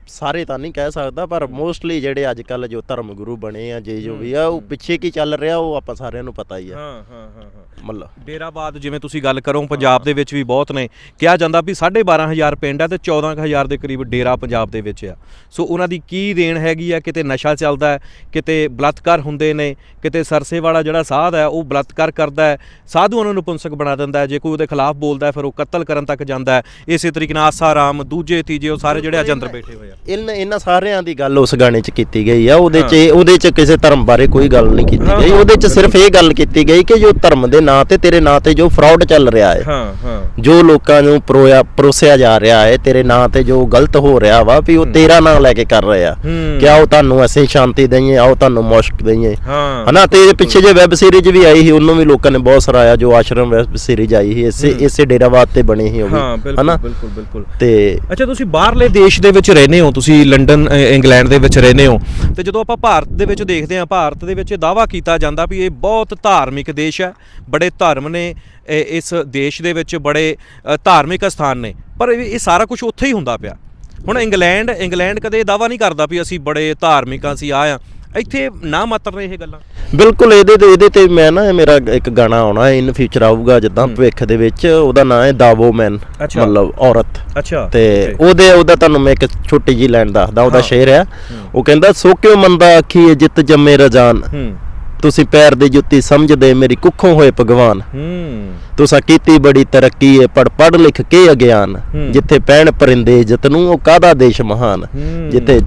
ਸਾਰੇ ਤਾਂ ਨਹੀਂ ਕਹਿ ਸਕਦਾ ਪਰ ਮੋਸਟਲੀ ਜਿਹੜੇ ਅੱਜ ਕੱਲ ਜੋ ਧਰਮ ਗੁਰੂ ਬਣੇ ਆ ਜੇ ਜੋ ਵੀ ਆ ਉਹ ਪਿੱਛੇ ਕੀ ਚੱਲ ਰਿਹਾ ਉਹ ਆਪਾਂ ਸਾਰਿਆਂ ਨੂੰ ਪਤਾ ਹੀ ਆ। ਹਾਂ ਹਾਂ ਹਾਂ ਹਾਂ। ਮਤਲਬ ਡੇਰਾਬਾਦ ਜਿਵੇਂ ਤੁਸੀਂ ਗੱਲ ਕਰੋ ਪੰਜਾਬ ਦੇ ਵਿੱਚ ਵੀ ਬਹੁਤ ਨੇ। ਕਿਹਾ ਜਾਂਦਾ ਵੀ 12500 ਪਿੰਡ ਹੈ ਤੇ 14000 ਦੇ ਕਰੀਬ ਡੇਰਾ ਪੰਜਾਬ ਦੇ ਵਿੱਚ ਆ। ਸੋ ਉਹਨਾਂ ਦੀ ਕੀ ਦੇਣ ਹੈਗੀ ਆ? ਕਿਤੇ ਨਸ਼ਾ ਚੱਲਦਾ ਹੈ ਕਿਤੇ ਬਲਾਤਕਾਰ ਹੁੰਦੇ ਨੇ ਕਿਤੇ ਸਰਸੇ ਵਾਲਾ ਜਿਹੜਾ ਸਾਧ ਹੈ ਉਹ ਬਲਾਤਕਾਰ ਕਰਦਾ ਹੈ। ਸਾਧੂ ਉਹਨਾਂ ਨੂੰ ਪੁੰਸਕ ਬਣਾ ਦਿੰਦਾ ਹੈ। ਜੇ ਕੋਈ ਉਹਦੇ ਖਿਲਾਫ ਬੋਲਦਾ ਹੈ ਫਿਰ ਉਹ ਕਤਲ ਕਰਨ ਤੱਕ ਜਾਂਦਾ ਹੈ। ਇਸੇ ਤਰੀਕੇ ਨਾਲ ਆਸਾ ਰਾਮ ਦੂਜੇ ਤੀਜੇ ਉਹ ਸਾਰੇ ਜਿਹੜੇ ਅੱਜ ਅੰਦਰ ਬੈਠੇ ਹੋਏ ਆ। ਇਹਨਾਂ ਇਹਨਾਂ ਸਾਰਿਆਂ ਦੀ ਗੱਲ ਉਸ ਗਾਣੇ 'ਚ ਕੀਤੀ ਗਈ ਆ ਉਹਦੇ 'ਚ। ਉਹਦੇ 'ਚ ਕਿਸੇ ਧਰਮ ਬਾਰੇ ਕੋਈ ਗੱਲ ਨਹੀਂ ਕੀਤੀ ਗਈ। ਉਹਦੇ 'ਚ ਸਿਰਫ ਇਹ ਗੱਲ ਕੀਤੀ ਗਈ ਕਿ ਜੋ ਧਰਮ ਦੇ ਨਾਂ ਤੇ ਤੇਰੇ ਨਾਂ ਤੇ ਜੋ ਫਰਾਡ ਚੱਲ ਰਿਹਾ ਹੈ ਹਾਂ ਹਾਂ। ਜੋ ਲੋਕਾਂ ਨੂੰ ਪਰੋਇਆ ਪਰੋਸਿਆ ਜਾ ਰਿਹਾ ਹੈ ਤੇਰੇ ਨਾਂ ਤੇ ਜੋ ਗਲਤ ਹੋ ਰਿਹਾ ਵਾ ਵੀ ਉਹ ਤੇਰਾ ਨਾਂ ਲੈ ਕੇ ਕਰ ਰਹੇ ਆ। ਕਿ ਆਓ ਤੁਹਾਨੂੰ ਅਸੀਂ ਸ਼ਾਂਤੀ ਦਈਏ ਆਓ ਤੁਹਾਨੂੰ ਮੁਸ਼ਕ ਦਈਏ। ਹਾਂ ਹਨਾ? ਤੇ ਪਿੱਛੇ ਜੇ ਵੈਬ ਸੀਰੀਜ਼ ਵੀ ਆਈ ਸੀ ਉਹਨੂੰ ਵੀ ਲੋਕਾਂ ਨੇ ਬਹੁਤ ਸਰਾਇਆ ਜੋ ਆਸ਼ਰਮ ਵੈਬ ਸੀਰੀਜ਼ ਆਈ ਸੀ ਇਸੇ ਇਸੇ ਡੇਰਾਵਾਦ ਤੇ ਬਣੀ ਸੀ ਉਹ ਵੀ ਹਨਾ? ਬਿਲਕੁਲ ਬਿਲਕੁਲ। ਤੇ ਅੱਛਾ ਤੁਸੀਂ ਬਾਹਰਲੇ ਦੇਸ਼ ਦੇ ਵਿੱਚ ਰਹਿੰਦੇ ਹੋ, ਤੁਸੀਂ ਲੰਡਨ ਇੰਗਲੈਂਡ ਦੇ ਵਿੱਚ ਰਹਿੰਦੇ ਹੋ। ਤੇ ਜਦੋਂ ਆਪਾਂ ਭਾਰਤ ਦੇ ਵਿੱਚ ਦੇਖਦੇ ਹਾਂ, ਭਾਰਤ ਦੇ ਵਿੱਚ ਇਹ ਦਾਵਾ ਕੀਤਾ ਜਾਂਦਾ ਵੀ ਇਹ ਬਹੁਤ ਧਾਰਮਿਕ ਦੇਸ਼ ਹੈ। ਬੜੇ ਧਰਮ ਨੇ ਇਸ ਦੇਸ਼ ਦੇ ਵਿੱਚ ਬੜੇ ਧਾਰਮਿਕ ਸਥਾਨ ਨੇ। ਪਰ ਇਹ ਸਾਰਾ ਕੁਝ ਉੱਥੇ ਹੀ ਹੁੰਦਾ ਪਿਆ। ਹੁਣ ਇੰਗਲੈਂਡ ਇੰਗਲੈਂਡ ਕਦੇ ਇਹ ਦਾਵਾ ਨਹੀਂ ਕਰਦਾ ਵੀ ਅਸੀਂ ਬੜੇ ਧਾਰਮਿਕ ਹਾਂ, ਅਸੀਂ ਆ ਆ ਇੱਥੇ ਨਾ ਮਾਤਰ ਨੇ ਇਹ ਗੱਲਾਂ? ਬਿਲਕੁਲ ਇਹਦੇ ਤੇ ਇਹਦੇ ਤੇ ਮੈਂ ਨਾ ਇਹ ਮੇਰਾ ਇੱਕ ਗਾਣਾ ਆਉਣਾ ਇਨ ਫਿਊਚਰ ਆਊਗਾ ਜਿੱਦਾਂ ਭਵਿੱਖ ਦੇ ਵਿੱਚ ਉਹਦਾ ਨਾਮ ਹੈ ਦਾਵੋ ਮੈਨ। ਮਤਲਬ ਔਰਤ। ਅੱਛਾ। ਤੇ ਉਹਦੇ ਉਹਦਾ ਤੁਹਾਨੂੰ ਮੈਂ ਇੱਕ ਛੋਟੀ ਜੀ ਲਾਈਨ ਦੱਸਦਾ ਉਹਦਾ ਹਾਂ। ਸ਼ੇਰ ਆ। ਉਹ ਕਹਿੰਦਾ ਸੋ ਕਿਉ ਮੰਦਾ ਆਖੀਏ ਜਿੱਤ ਜੰਮੇ ਰਜਾਨ? ਹੂੰ। ਤੁਸੀਂ ਪੈਰ ਦੀ ਜੁੱਤੀ ਸਮਝਦੇ ਮੇਰੀ ਕੁੱਖੋਂ ਹੋਏ ਭਗਵਾਨ। ਹੂੰ। ਤੁਸਾਂ ਕੀਤੀ ਬੜੀ ਤਰੱਕੀ ਏ ਪੜ ਪੜ ਲਿਖ ਕੇ ਅਗਿਆਨ। ਹੂੰ। ਜਿੱਥੇ ਪੈਣ ਪਰਿੰਦੇ ਇੱਜ਼ਤ ਨੂੰ ਉਹ ਕਾਦਾ ਦੇਸ਼ ਮਹਾਨ? ਹੂੰ। ਜਿੱਥੇ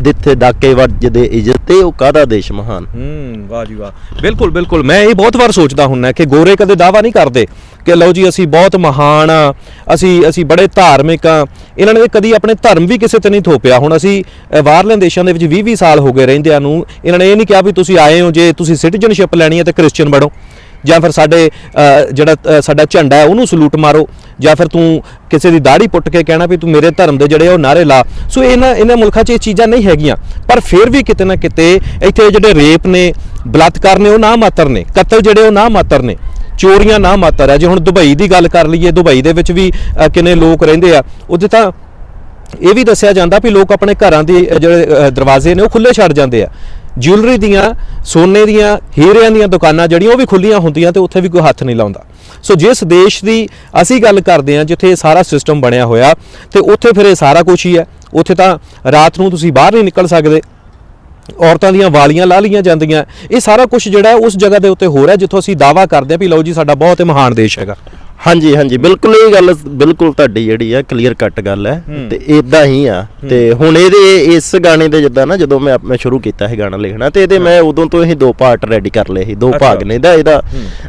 ਜਿੱਥੇ ਡਾਕੇ ਵੱਜਦੇ ਇੱਜ਼ਤ ਤੇ ਉਹ ਕਾਦਾ ਦੇਸ਼ ਮਹਾਨ? ਹੂੰ, ਵਾਹ ਜੀ ਵਾਹ। ਬਿਲਕੁਲ ਬਿਲਕੁਲ। ਮੈਂ ਇਹ ਬਹੁਤ ਵਾਰ ਸੋਚਦਾ ਹੁੰਨਾ ਕਿ ਗੋਰੇ ਕਦੇ ਦਾਵਾ ਨਹੀਂ ਕਰਦੇ ਕਿ ਲਓ ਜੀ, ਅਸੀਂ ਬਹੁਤ ਮਹਾਨ ਆ, ਅਸੀਂ ਅਸੀਂ ਬੜੇ ਧਾਰਮਿਕ ਆ। ਇਹਨਾਂ ਨੇ ਕਦੀ ਆਪਣੇ ਧਰਮ ਵੀ ਕਿਸੇ ਤੇ ਨਹੀਂ ਥੋਪਿਆ। ਹੁਣ ਅਸੀਂ ਬਾਹਰਲੇ ਦੇਸ਼ਾਂ ਦੇ ਵਿੱਚ 20 20 ਸਾਲ ਹੋ ਗਏ ਰਹਿੰਦਿਆਂ ਨੂੰ, ਇਹਨਾਂ ਨੇ ਇਹ ਨਹੀਂ ਕਿਹਾ ਵੀ ਤੁਸੀਂ ਆਏ ਹੋ ਜੇ, ਤੁਸੀਂ ਸਿਟੀਜ਼ਨਸ਼ਿਪ ਲੈਣੀ ਹੈ ਤੇ ਕ੍ਰਿਸਚੀਅਨ ਬਣੋ। ਜਾਂ ਫਿਰ ਸਾਡੇ ਜਿਹੜਾ ਸਾਡਾ ਝੰਡਾ ਹੈ, ਉਹਨੂੰ ਸਲੂਟ ਮਾਰੋ, ਜਾਂ ਫਿਰ ਤੂੰ ਕਿਸੇ ਦੀ ਦਾੜੀ ਪੁੱਟ ਕੇ ਕਹਿਣਾ ਵੀ ਤੂੰ ਮੇਰੇ ਧਰਮ ਦੇ ਜਿਹੜੇ ਉਹ ਨਾਰੇ ਲਾ। ਸੋ ਇਹਨਾਂ ਇਹਨਾਂ ਮੁਲਕਾਂ 'ਚ ਇਹ ਚੀਜ਼ਾਂ ਨਹੀਂ ਹੈਗੀਆਂ। ਪਰ ਫਿਰ ਵੀ ਕਿਤੇ ਨਾ ਕਿਤੇ ਇੱਥੇ ਜਿਹੜੇ ਰੇਪ ਨੇ, ਬਲਾਤਕਾਰ ਨੇ, ਉਹ ਨਾ ਮਾਤਰ ਨੇ। ਕਤਲ ਜਿਹੜੇ ਉਹ ਨਾ ਮਾਤਰ ਨੇ। ਚੋਰੀਆਂ ਨਾ ਮਾਤਰ ਹੈ। ਜੇ ਹੁਣ ਦੁਬਈ ਦੀ ਗੱਲ ਕਰ ਲਈਏ, ਦੁਬਈ ਦੇ ਵਿੱਚ ਵੀ ਕਿੰਨੇ ਲੋਕ ਰਹਿੰਦੇ ਆ ਉੱਥੇ ਤਾਂ ਇਹ ਵੀ ਦੱਸਿਆ ਜਾਂਦਾ ਵੀ ਲੋਕ ਆਪਣੇ ਘਰਾਂ ਦੇ ਜਿਹੜੇ ਦਰਵਾਜ਼ੇ ਨੇ, ਉਹ ਖੁੱਲੇ ਛੱਡ ਜਾਂਦੇ ਆ। ਜਿਊਲਰੀ ਦੀਆਂ, ਸੋਨੇ ਦੀਆਂ, ਹੀਰਿਆਂ ਦੀਆਂ ਦੁਕਾਨਾਂ ਜਿਹੜੀਆਂ, ਉਹ ਵੀ ਖੁੱਲੀਆਂ ਹੁੰਦੀਆਂ ਤੇ ਉੱਥੇ ਵੀ ਕੋਈ ਹੱਥ ਨਹੀਂ ਲਾਉਂਦਾ। ਸੋ ਜਿਸ ਦੇਸ਼ ਦੀ ਅਸੀਂ ਗੱਲ ਕਰਦੇ ਹਾਂ, ਜਿੱਥੇ ਇਹ ਸਾਰਾ ਸਿਸਟਮ ਬਣਿਆ ਹੋਇਆ, ਤੇ ਉੱਥੇ ਫਿਰ ਇਹ ਸਾਰਾ ਕੁਝ ਹੀ ਹੈ। ਉੱਥੇ ਤਾਂ ਰਾਤ ਨੂੰ ਤੁਸੀਂ ਬਾਹਰ ਨਹੀਂ ਨਿਕਲ ਸਕਦੇ। ਔਰਤਾਂ ਦੀਆਂ ਵਾਲੀਆਂ ਲਾ ਲੀਆਂ ਜਾਂਦੀਆਂ। ਇਹ ਸਾਰਾ ਕੁਝ ਜਿਹੜਾ ਉਸ ਜਗ੍ਹਾ ਦੇ ਉੱਤੇ ਹੋ ਰਿਹਾ, ਜਿੱਥੋਂ ਅਸੀਂ ਦਾਵਾ ਕਰਦੇ ਹਾਂ ਵੀ ਲਓ ਜੀ, ਸਾਡਾ ਬਹੁਤ ਹੀ ਮਹਾਨ ਦੇਸ਼ ਹੈਗਾ। ਹਾਂਜੀ ਹਾਂਜੀ ਬਿਲਕੁਲ ਇਹ ਗੱਲ ਬਿਲਕੁਲ ਤੁਹਾਡੀ ਜਿਹੜੀ ਆ ਕਲੀਅਰ ਕੱਟ ਗੱਲ ਹੈ। ਤੇ ਇਦਾਂ ਹੀ ਆ ਤੇ ਹੁਣ ਇਹਦੇ ਇਸ ਗਾਣੇ ਦੇ ਜਿੱਦਾਂ ਨਾ ਜਦੋਂ ਮੈਂ ਮੈਂ ਸ਼ੁਰੂ ਕੀਤਾ ਇਹ ਗਾਣਾ ਲਿਖਣਾ ਤੇ ਇਹਦੇ ਮੈਂ ਉਦੋਂ ਤੋਂ ਹੀ ਦੋ ਪਾਰਟ ਰੈਡੀ ਕਰ ਲਏ ਸੀ ਦੋ। ਭਾਗ ਨੇ ਇਹਦਾ ਇਹਦਾ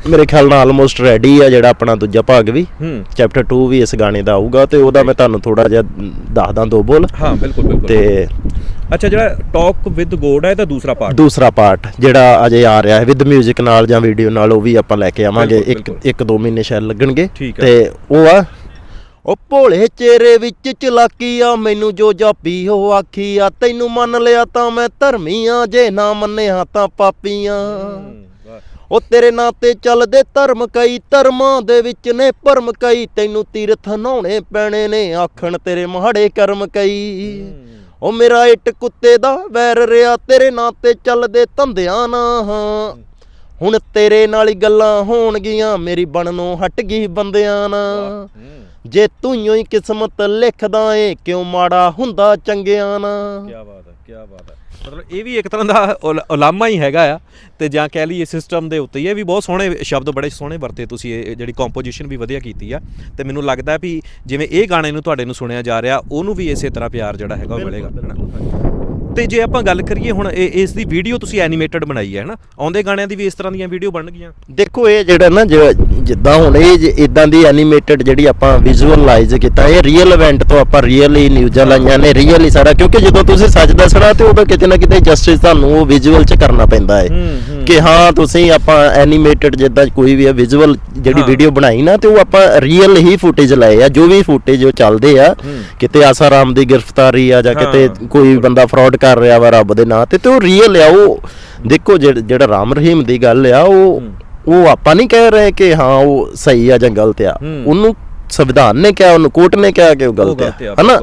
ਮੇਰੇ ਖਿਆਲ ਨਾਲ ਆਲਮੋਸਟ ਰੈਡੀ ਆ ਜਿਹੜਾ ਆਪਣਾ ਦੂਜਾ ਭਾਗ ਵੀ। ਚੈਪਟਰ 2 ਵੀ ਇਸ ਗਾਣੇ ਦਾ ਆਊਗਾ ਤੇ ਉਹਦਾ ਮੈਂ ਤੁਹਾਨੂੰ ਥੋੜਾ ਜਿਹਾ ਦੱਸਦਾ ਦੋ ਬੋਲ। ਹਾਂ ਬਿਲਕੁਲ ਬਿਲਕੁਲ। ਤੇ ਅੱਛਾ ਜਿਹੜਾ ਟਾਕ ਵਿਦ ਗੋਡ ਹੈ ਇਹਦਾ ਦੂਸਰਾ ਪਾਰਟ ਦੂਸਰਾ ਪਾਰਟ ਜਿਹੜਾ ਅਜੇ ਆ ਰਿਹਾ ਹੈ ਵਿਦ 뮤직 ਨਾਲ ਜਾਂ ਵੀਡੀਓ ਨਾਲ ਉਹ ਵੀ ਆਪਾਂ ਲੈ ਕੇ ਆਵਾਂਗੇ। ਇੱਕ। ਇੱਕ ਦੋ ਮਹੀਨੇ ਸ਼ਾਇਦ ਲੱਗਣਗੇ। ਤੇ ਉਹ ਆ ਉਹ ਭੋਲੇ ਚਿਹਰੇ ਵਿੱਚ ਚਲਾਕੀ ਆ ਮੈਨੂੰ ਜੋ ਜਾਪੀ ਹੋ ਆਖੀ ਆ ਤੈਨੂੰ ਮੰਨ ਲਿਆ ਤਾਂ ਮੈਂ ਧਰਮੀ ਆ ਜੇ ਨਾ ਮੰਨਿਆ ਤਾਂ ਪਾਪੀਆਂ। ਉਹ ਤੇਰੇ ਨਾਂ ਤੇ ਚੱਲਦੇ ਧਰਮ ਕਈ ਧਰਮਾਂ ਦੇ ਵਿੱਚ ਨੇ ਭਰਮ ਕਈ ਤੈਨੂੰ ਤੀਰਥ ਨਹਾਉਣੇ ਪੈਣੇ ਨੇ ਆਖਣ ਤੇਰੇ ਮਾੜੇ ਕਰਮ ਕਈ। ਉਹ ਮੇਰਾ ਇੱਟ ਕੁੱਤੇ ਦਾ ਵੈਰ ਰਿਆ ਤੇਰੇ ਨਾਂ ਤੇ ਚੱਲਦੇ ਧੰਦਿਆਂ ਨਾ ਹੁਣ ਤੇਰੇ ਨਾਲ ਹੀ ਗੱਲਾਂ ਹੋਣਗੀਆਂ ਮੇਰੀ ਬਣਨੋਂ ਹਟ ਗਈ ਬੰਦਿਆਂ ਨਾ ਜੇ ਤੂੰ ਹੀ ਕਿਸਮਤ ਲਿਖਦਾ ਏ ਕਿਉਂ ਮਾੜਾ ਹੁੰਦਾ ਚੰਗਿਆਂ ਨਾ ਕੀ ਬਾਤ ਹੈ ਕੀ ਬਾਤ ਹੈ। ਮਤਲਬ ਇਹ ਵੀ ਇੱਕ ਤਰ੍ਹਾਂ ਦਾ ਉਲ- ਉਲਾਮਾ ਹੀ ਹੈਗਾ ਆ। ਤੇ ਜਾਂ ਕਹਿ ਲਈਏ ਸਿਸਟਮ ਦੇ ਉੱਤੇ ਇਹ ਵੀ ਬਹੁਤ ਸੋਹਣੇ ਸ਼ਬਦ ਬੜੇ ਸੋਹਣੇ ਵਰਤੇ ਤੁਸੀਂ ਇਹ ਜਿਹੜੀ ਕੰਪੋਜੀਸ਼ਨ ਵੀ ਵਧੀਆ ਕੀਤੀ ਆ। ਤੇ ਮੈਨੂੰ ਲੱਗਦਾ ਵੀ ਜਿਵੇਂ ਇਹ ਗਾਣੇ ਨੂੰ ਤੁਹਾਡੇ ਨੂੰ ਸੁਣਿਆ ਜਾ ਰਿਹਾ ਉਹਨੂੰ ਵੀ ਇਸੇ ਤਰ੍ਹਾਂ ਪਿਆਰ ਜਿਹੜਾ ਹੈਗਾ ਉਹ ਮਿਲੇਗਾ। ਤੇ ਜੇ ਆਪਾਂ ਗੱਲ ਕਰੀਏ ਹੁਣ ਇਹ ਇਸ ਦੀ ਵੀਡੀਓ ਤੁਸੀਂ ਐਨੀਮੇਟਡ ਬਣਾਈ ਹੈ ਹਨਾ ਆਉਂਦੇ ਗਾਣਿਆਂ ਦੀ ਵੀ ਇਸ ਤਰ੍ਹਾਂ ਦੀਆਂ ਵੀਡੀਓ ਬਣਨਗੀਆਂ ਦੇਖੋ ਇਹ ਜਿਹੜਾ ਨਾ ਜਿੱਦਾਂ ਹੁਣ ਇਹ ਇਦਾਂ ਦੀ ਐਨੀਮੇਟਡ ਜਿਹੜੀ ਆਪਾਂ ਵਿਜ਼ੂਅਲਾਈਜ਼ ਕੀਤਾ ਇਹ ਰੀਅਲ ਇਵੈਂਟ ਤੋਂ ਆਪਾਂ ਰੀਅਲ ਨਿਊਜ਼ਾਂ ਲਾਈਆਂ ਨੇ ਰੀਅਲ ਸਾਰਾ ਕਿਉਂਕਿ ਜਦੋਂ ਤੁਸੀਂ ਸੱਚ ਦੱਸਣਾ ਤੇ ਉਦੋਂ ਕਿਤੇ ਨਾ ਕਿਤੇ ਜਸਟਿਸ ਤੁਹਾਨੂੰ ਉਹ ਵਿਜ਼ੂਅਲ ਚ ਕਰਨਾ ਪੈਂਦਾ ਹੈ। ਕਿ ਹਾਂ ਤੁਸੀਂ ਆਪਾਂ ਐਨੀਮੇਟਡ ਜਿੱਦਾਂ ਕੋਈ ਵੀ ਵਿਜ਼ੂਅਲ ਜਿਹੜੀ। ਵੀਡੀਓ ਬਣਾਈ ਨਾ ਤੇ ਉਹ ਆਪਾਂ ਰੀਅਲ ਹੀ ਫੁਟੇਜ ਲਏ ਆ ਜੋ ਵੀ ਫੁਟੇਜ ਉਹ ਚੱਲਦੇ ਆ। ਕਿਤੇ ਆਸਾਰਾਮ ਦੀ ਗ੍ਰਿਫਤਾਰੀ ਆ ਜਾਂ ਕਿਤੇ। ਕੋਈ ਬੰਦਾ ਫਰਾਡ ਕਰ ਰਿਹਾ ਵਾ ਰੱਬ ਦੇ ਨਾਂ ਤੇ ਤੇ ਉਹ ਰੀਅਲ ਆ ਉਹ ਦੇਖੋ ਜਿਹੜਾ ਰਾਮ ਰਹੀਮ ਦੀ ਗੱਲ ਆ ਉਹ ਉਹ ਆਪਾਂ ਨਹੀਂ ਕਹਿ ਰਹੇ ਕਿ ਹਾਂ ਉਹ ਸਹੀ ਆ ਜਾਂ ਗਲਤ ਆ। ਉਹਨੂੰ ਸੰਵਿਧਾਨ ਨੇ ਕਿਹਾ ਉਹਨੂੰ ਕੋਰਟ ਨੇ ਕਿਹਾ ਕਿ ਉਹ ਗਲਤ ਆ ਆ, ਹਨਾ।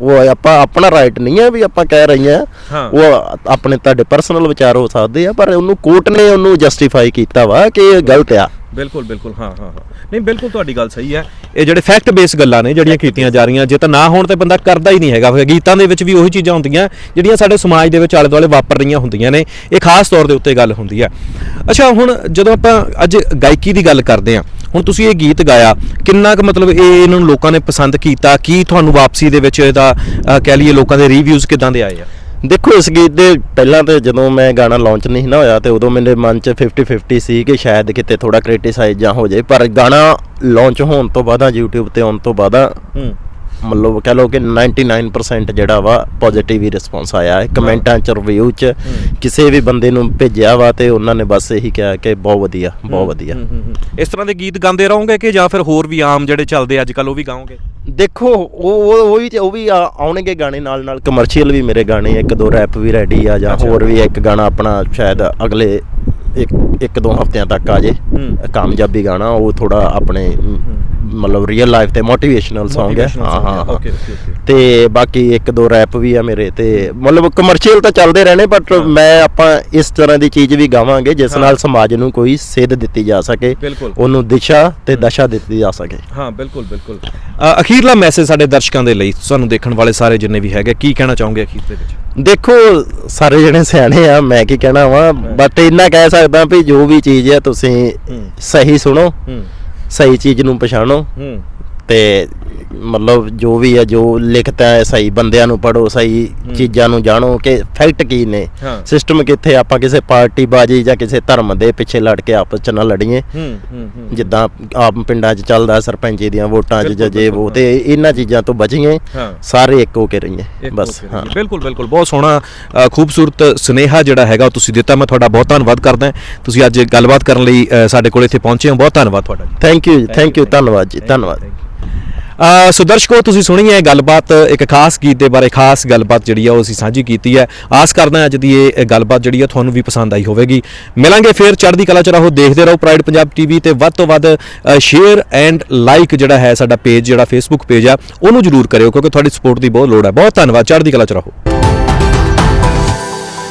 ਉਹ ਆਪਾਂ ਆਪਣਾ ਰਾਈਟ ਨਹੀਂ ਹੈ ਵੀ ਆਪਾਂ ਕਹਿ ਰਹੇ ਆ ਹਾਂ। ਉਹ ਆਪਣੇ ਤੁਹਾਡੇ ਪਰਸਨਲ ਵਿਚਾਰ ਹੋ ਸਕਦੇ ਆ ਪਰ ਉਹਨੂੰ ਕੋਰਟ ਨੇ ਉਹਨੂੰ ਜਸਟੀਫਾਈ ਕੀਤਾ ਵਾ ਕਿ ਇਹ ਗਲਤ ਆ ਬਿਲਕੁਲ ਬਿਲਕੁਲ, ਹਾਂ ਹਾਂ ਹਾਂ। ਨਹੀਂ, ਬਿਲਕੁਲ ਤੁਹਾਡੀ ਗੱਲ ਸਹੀ ਹੈ। ਇਹ ਜਿਹੜੇ ਫੈਕਟ ਬੇਸ ਗੱਲਾਂ ਨੇ ਜਿਹੜੀਆਂ ਕੀਤੀਆਂ ਜਾ ਰਹੀਆਂ, ਜੇ ਤਾਂ ਨਾ ਹੋਣ ਤੇ ਬੰਦਾ ਕਰਦਾ ਹੀ ਨਹੀਂ ਹੈਗਾ। ਫਿਰ ਗੀਤਾਂ ਦੇ ਵਿੱਚ ਵੀ ਉਹੀ ਚੀਜ਼ਾਂ ਹੁੰਦੀਆਂ, ਜਿਹੜੀਆਂ ਸਾਡੇ ਸਮਾਜ ਦੇ ਵਿੱਚ ਆਲੇ ਦੁਆਲੇ ਵਾਪਰ ਰਹੀਆਂ ਹੁੰਦੀਆਂ ਨੇ। ਇਹ ਖਾਸ ਤੌਰ ਦੇ ਉੱਤੇ ਗੱਲ ਹੁੰਦੀ ਹੈ। ਅੱਛਾ, ਹੁਣ ਜਦੋਂ ਆਪਾਂ ਅੱਜ ਗਾਇਕੀ ਦੀ ਗੱਲ ਕਰਦੇ ਹਾਂ, ਹੁਣ ਤੁਸੀਂ ਇਹ ਗੀਤ ਗਾਇਆ, ਕਿੰਨਾ ਕੁ ਮਤਲਬ ਇਹ ਇਹਨਾਂ ਨੂੰ ਲੋਕਾਂ ਨੇ ਪਸੰਦ ਕੀਤਾ? ਕੀ ਤੁਹਾਨੂੰ ਵਾਪਸੀ ਦੇ ਵਿੱਚ ਇਹਦਾ ਕਹਿ ਲਈਏ ਲੋਕਾਂ ਦੇ ਰਿਵਿਊਜ਼ ਕਿਦਾਂ ਦੇ ਆਏ ਆ? ਦੇਖੋ ਇਸ ਗੀਤ ਦੇ ਪਹਿਲਾਂ ਤੇ ਜਦੋਂ ਮੈਂ ਗਾਣਾ ਲਾਂਚ ਨਹੀਂ ਨਾ ਹੋਇਆ ਤੇ ਉਦੋਂ ਮੇਰੇ ਮਨ 'ਚ 50 50 ਸੀ ਕਿ ਸ਼ਾਇਦ ਕਿਤੇ ਥੋੜਾ ਕ੍ਰਿਟਿਸਾਈਜ਼ ਜਾਂ ਹੋ ਜਾਏ ਪਰ ਗਾਣਾ ਲਾਂਚ ਹੋਣ ਤੋਂ ਬਾਅਦ YouTube ਤੇ ਆਉਣ ਤੋਂ ਬਾਅਦ ਹੂੰ। ਮਤਲਬ ਕਹ ਲਓ ਕਿ 99% ਜਿਹੜਾ ਵਾ ਪੋਜ਼ਿਟਿਵ ਹੀ ਰਿਸਪੌਂਸ ਆਇਆ ਹੈ। ਕਮੈਂਟਾਂ 'ਚ ਰਿਵਿਊ 'ਚ ਕਿਸੇ ਵੀ ਬੰਦੇ ਨੂੰ ਭੇਜਿਆ ਵਾ ਤੇ ਉਹਨਾਂ ਨੇ ਬਸ ਇਹੀ ਕਿਹਾ ਕਿ ਬਹੁਤ ਵਧੀਆ ਬਹੁਤ ਵਧੀਆ। ਇਸ ਤਰ੍ਹਾਂ ਦੇ ਗੀਤ ਗਾਉਂਦੇ ਰਹੋਗੇ ਕਿ ਜਾਂ ਫਿਰ ਹੋਰ ਵੀ ਆਮ ਜਿਹੜੇ ਚੱਲਦੇ ਅੱਜ ਕੱਲ ਉਹ ਵੀ ਗਾਓਗੇ? ਦੇਖੋ ਉਹ ਉਹ ਉਹ ਵੀ ਉਹ ਵੀ ਆ- ਆਉਣਗੇ ਗਾਣੇ ਨਾਲ ਨਾਲ ਕਮਰਸ਼ੀਅਲ ਵੀ ਮੇਰੇ ਗਾਣੇ ਇੱਕ ਦੋ ਰੈਪ ਵੀ ਰੈਡੀ ਆ ਜਾਂ। ਹੋਰ ਵੀ ਇੱਕ ਗਾਣਾ ਆਪਣਾ ਸ਼ਾਇਦ ਅਗਲੇ ਇੱਕ ਇੱਕ ਦੋ ਹਫ਼ਤਿਆਂ ਤੱਕ ਆ ਜੇ ਹੂੰ। ਕਾਮਯਾਬੀ ਗਾਣਾ ਉਹ ਥੋੜਾ ਆਪਣੇ ਮ, ਮਤਲਬ ਰੀਅਲ ਲਾਈਫ ਤੇ ਮੋਟੀਵੇਸ਼ਨਲ Song ਹੈ। ਹਾਂ। ਹਾਂ ਤੇ ਬਾਕੀ ਇੱਕ ਦੋ ਰੈਪ ਵੀ ਆ ਮੇਰੇ ਤੇ। ਮਤਲਬ ਕਮਰਸ਼ੀਅਲ ਤਾਂ ਚੱਲਦੇ ਰਹਿਣੇ ਬਟ ਮੈਂ ਆਪਾਂ ਇਸ ਤਰ੍ਹਾਂ ਦੀ ਚੀਜ਼ ਵੀ ਗਾਵਾਂਗੇ ਜਿਸ ਹਾਂ। ਨਾਲ ਸਮਾਜ ਨੂੰ ਕੋਈ ਸੇਧ ਦਿੱਤੀ ਜਾ ਸਕੇ ਬਿਲਕੁਲ। ਉਹਨੂੰ ਦਿਸ਼ਾ ਤੇ ਦਸ਼ਾ ਦਿੱਤੀ ਜਾ ਸਕੇ। ਹਾਂ ਬਿਲਕੁਲ ਬਿਲਕੁਲ। ਅ, ਅਖੀਰਲਾ ਮੈਸੇਜ ਸਾਡੇ ਦਰਸ਼ਕਾਂ ਦੇ ਲਈ ਤੁਹਾਨੂੰ ਦੇਖਣ ਵਾਲੇ ਸਾਰੇ ਜਿੰਨੇ ਵੀ ਹੈਗੇ ਕੀ ਕਹਿਣਾ ਚਾਹੋਗੇ ਅਖੀਰ ਦੇ ਵਿੱਚ? ਦੇਖੋ ਸਾਰੇ ਜਣੇ ਸਿਆਣੇ ਆ ਮੈਂ ਕੀ ਕਹਿਣਾ ਵਾ ਬਟ ਇੰਨਾ ਕਹਿ ਸਕਦਾ ਵੀ ਜੋ ਵੀ ਚੀਜ਼ ਹੈ ਤੁਸੀਂ ਹੂੰ। ਸਹੀ ਸੁਣੋ। ਹੂੰ। ਸਹੀ ਚੀਜ਼ ਨੂੰ ਪਛਾਣੋ ਹੂੰ। ਤੇ ਮਤਲਬ ਜੋ ਵੀ ਹੈ ਜੋ ਲਿਖਤਾ ਹੈ ਸਹੀ ਬੰਦਿਆਂ ਨੂੰ ਪੜੋ ਸਹੀ ਚੀਜ਼ਾਂ ਨੂੰ ਜਾਣੋ ਕਿ ਫੈਕਟ ਕੀ ਨੇ। ਸਿਸਟਮ ਕਿੱਥੇ ਆਪਾਂ ਕਿਸੇ ਪਾਰਟੀ ਬਾਜੀ ਜਾਂ ਕਿਸੇ ਧਰਮ ਦੇ ਪਿੱਛੇ ਲੜ ਕੇ ਆਪਸ ਚ ਨਾ ਲੜੀਏ। ਜਿੱਦਾਂ ਆਪ ਪਿੰਡਾਂ 'ਚ ਚੱਲਦਾ ਸਰਪੰਚੀ ਦੀਆਂ ਵੋਟਾਂ 'ਚ ਜਾਂ ਉਹ ਤੇ ਇਹਨਾਂ ਚੀਜ਼ਾਂ ਤੋਂ ਬਚੀਏ। ਸਾਰੇ ਇੱਕ ਹੋ ਕੇ ਰਹੀਏ ਬਸ ਹੋ। ਬਿਲਕੁਲ ਬਿਲਕੁਲ ਬਹੁਤ ਸੋਹਣਾ ਖੂਬਸੂਰਤ ਸੁਨੇਹਾ ਜਿਹੜਾ ਹੈਗਾ ਤੁਸੀਂ ਦਿੱਤਾ ਮੈਂ ਤੁਹਾਡਾ ਬਹੁਤ ਧੰਨਵਾਦ ਕਰਦਾ। ਤੁਸੀਂ ਅੱਜ ਗੱਲਬਾਤ ਕਰਨ ਲਈ ਸਾਡੇ ਕੋਲ ਇੱਥੇ ਪਹੁੰਚੇ ਹੋ ਬਹੁਤ ਧੰਨਵਾਦ ਤੁਹਾਡਾ ਥੈਂਕ ਯੂ ਥੈਂਕ ਯੂ ਧੰਨਵਾਦ ਜੀ ਧੰਨਵਾਦ। ਸੋ ਦਰਸ਼ਕੋ, ਤੁਸੀਂ ਸੁਣੀ ਹੈ ਗੱਲਬਾਤ, ਇੱਕ ਖਾਸ ਗੀਤ ਦੇ ਬਾਰੇ ਖਾਸ ਗੱਲਬਾਤ ਜਿਹੜੀ ਆ, ਉਹ ਅਸੀਂ ਸਾਂਝੀ ਕੀਤੀ ਹੈ। ਆਸ ਕਰਦਾ ਅੱਜ ਦੀ ਇਹ ਗੱਲਬਾਤ ਜਿਹੜੀ ਆ, ਤੁਹਾਨੂੰ ਵੀ ਪਸੰਦ ਆਈ ਹੋਵੇਗੀ। ਮਿਲਾਂਗੇ ਫਿਰ ਚੜ੍ਹਦੀ ਕਲਾ ਚ ਰਹੋ, ਦੇਖਦੇ ਰਹੋ ਪ੍ਰਾਈਡ ਪੰਜਾਬ ਟੀਵੀ ਤੇ ਵੱਧ ਤੋਂ ਵੱਧ ਸ਼ੇਅਰ ਐਂਡ ਲਾਈਕ ਜਿਹੜਾ ਹੈ ਸਾਡਾ ਪੇਜ ਜਿਹੜਾ ਫੇਸਬੁੱਕ ਪੇਜ ਆ, ਉਹਨੂੰ ਜਰੂਰ ਕਰਿਓ, ਕਿਉਂਕਿ ਤੁਹਾਡੀ ਸਪੋਰਟ ਦੀ ਬਹੁਤ ਲੋੜ ਹੈ। ਬਹੁਤ ਧੰਨਵਾਦ, ਚੜ੍ਹਦੀ ਕਲਾ ਚ ਰਹੋ।